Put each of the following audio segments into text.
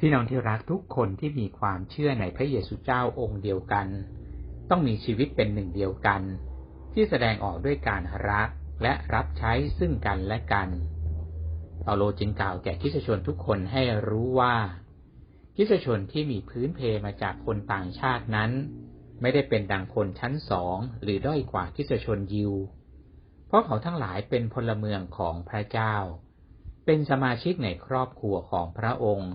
พี่น้องที่รักทุกคนที่มีความเชื่อในพระเยซูเจ้าองค์เดียวกัน ต้องมีชีวิตเป็นหนึ่งเดียวกัน ที่แสดงออกด้วยการรักและรับใช้ซึ่งกันและกันเปาโลจึงกล่าวแก่คริสชนทุกคนให้รู้ว่าคริสชนที่มีพื้นเพมาจากคนต่างชาตินั้น ไม่ได้เป็นดังคนชั้นสองหรือด้อยกว่าคริสชนยิว เพราะเขาทั้งหลายเป็นพลเมืองของพระเจ้า เป็นสมาชิกในครอบครัวของพระองค์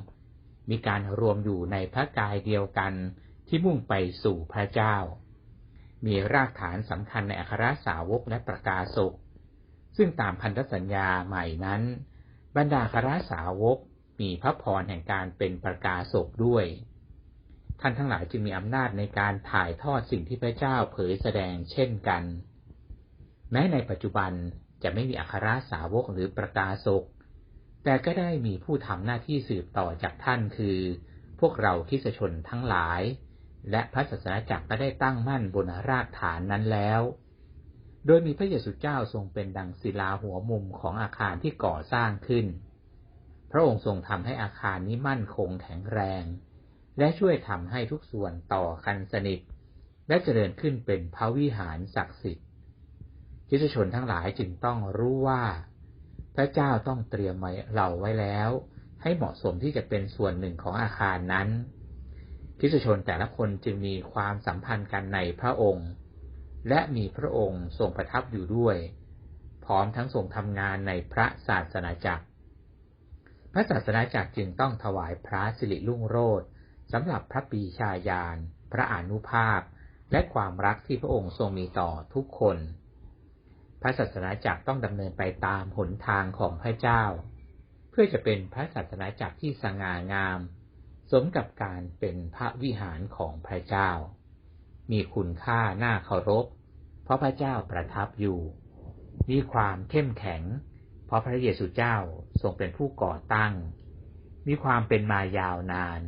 มีการรวมอยู่ในพระกายเดียวกันที่มุ่งไปสู่พระเจ้า มีรากฐานสำคัญในอัครสาวกและประกาศกซึ่งตามพันธสัญญาใหม่นั้น บรรดาคราสาวกมีพระพรแห่งการเป็นประกาศกด้วย ท่านทั้งหลายจึงมีอำนาจในการถ่ายทอดสิ่งที่พระเจ้าเผยแสดงเช่นกัน แม้ในปัจจุบันจะไม่มีอัครสาวกหรือประกาศก แต่ก็ได้มีผู้ทำหน้าที่สืบต่อจากท่านคือ พวกเราคิสชนทั้งหลาย และพระศาสนาจักรก็ได้ตั้งมั่นบนรากฐานนั้นแล้ว โดยมีพระเยซูเจ้าทรงเป็นดังศิลาหัวมุมของอาคารที่ก่อสร้างขึ้น พระองค์ทรงทำให้อาคารนี้มั่นคงแข็งแรง และช่วยทำให้ทุกส่วนต่อกันสนิท และเจริญขึ้นเป็นพระวิหารศักดิ์สิทธิ์คิสชนทั้งหลายจึงต้องรู้ว่า พระเจ้าต้องเตรียมไว้เราไว้แล้ว ให้เหมาะสมที่จะเป็นส่วนหนึ่งของอาคารนั้นคิสชนแต่ละคนจึงมีความสัมพันธ์กันในพระองค์ และมีพระองค์ทรงประทับอยู่ด้วย พร้อมทั้งทรงทำงานในพระศาสนาจักร พระศาสนาจักรจึงต้องถวายพระสิริลุ่งโรดสำหรับพระปีชาญาณพระอนุภาพ และความรักที่พระองค์ทรงมีต่อทุกคน พระศาสนาจักรต้องดำเนินไปตามหนทางของพระเจ้า เพื่อจะเป็นพระศาสนาจักรที่สง่างาม สมกับการเป็นพระวิหารของพระเจ้า มีคุณค่าน่าเคารพ เพราะพระเจ้าประทับอยู่ มีความเข้มแข็ง เพราะพระเยซูเจ้าทรงเป็นผู้ก่อตั้ง มีความเป็นมายาวนาน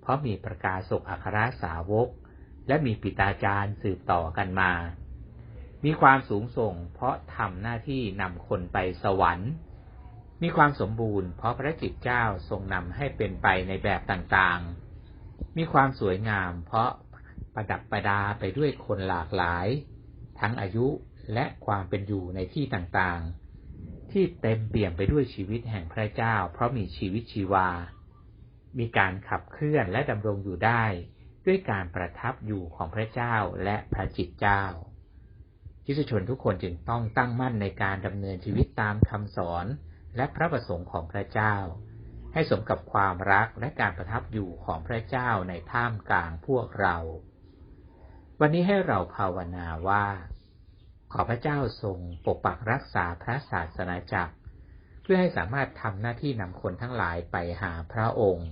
เพราะมีประกาศศกอัครสาวก และมีปิตาจารย์สืบต่อกันมา มีความสูงส่ง เพราะทำหน้าที่นำคนไปสวรรค์ มีความสมบูรณ์เพราะพระจิตเจ้าทรงนำให้เป็นไปในแบบต่างๆ มีความสวยงาม เพราะประดับประดาไปด้วยคนหลากหลาย ทั้งอายุและความเป็นอยู่ในที่ต่างๆ ที่เต็มเปี่ยมไปด้วยชีวิตแห่งพระเจ้า เพราะมีชีวิตชีวา มีการขับเคลื่อนและดำรงอยู่ได้ ด้วยการประทับอยู่ของพระเจ้าและพระจิตเจ้า คิสชนทุกคนจึงต้องตั้งมั่นในการดำเนินชีวิตตามคำสอนและพระประสงค์ของพระเจ้า ให้สมกับความรักและการประทับอยู่ของพระเจ้าในท่ามกลางพวกเรา วันนี้ให้เราภาวนาว่า ขอพระเจ้าทรงปกปักรักษาพระศาสนาจักร เพื่อให้สามารถทำหน้าที่นำคนทั้งหลายไปหาพระองค์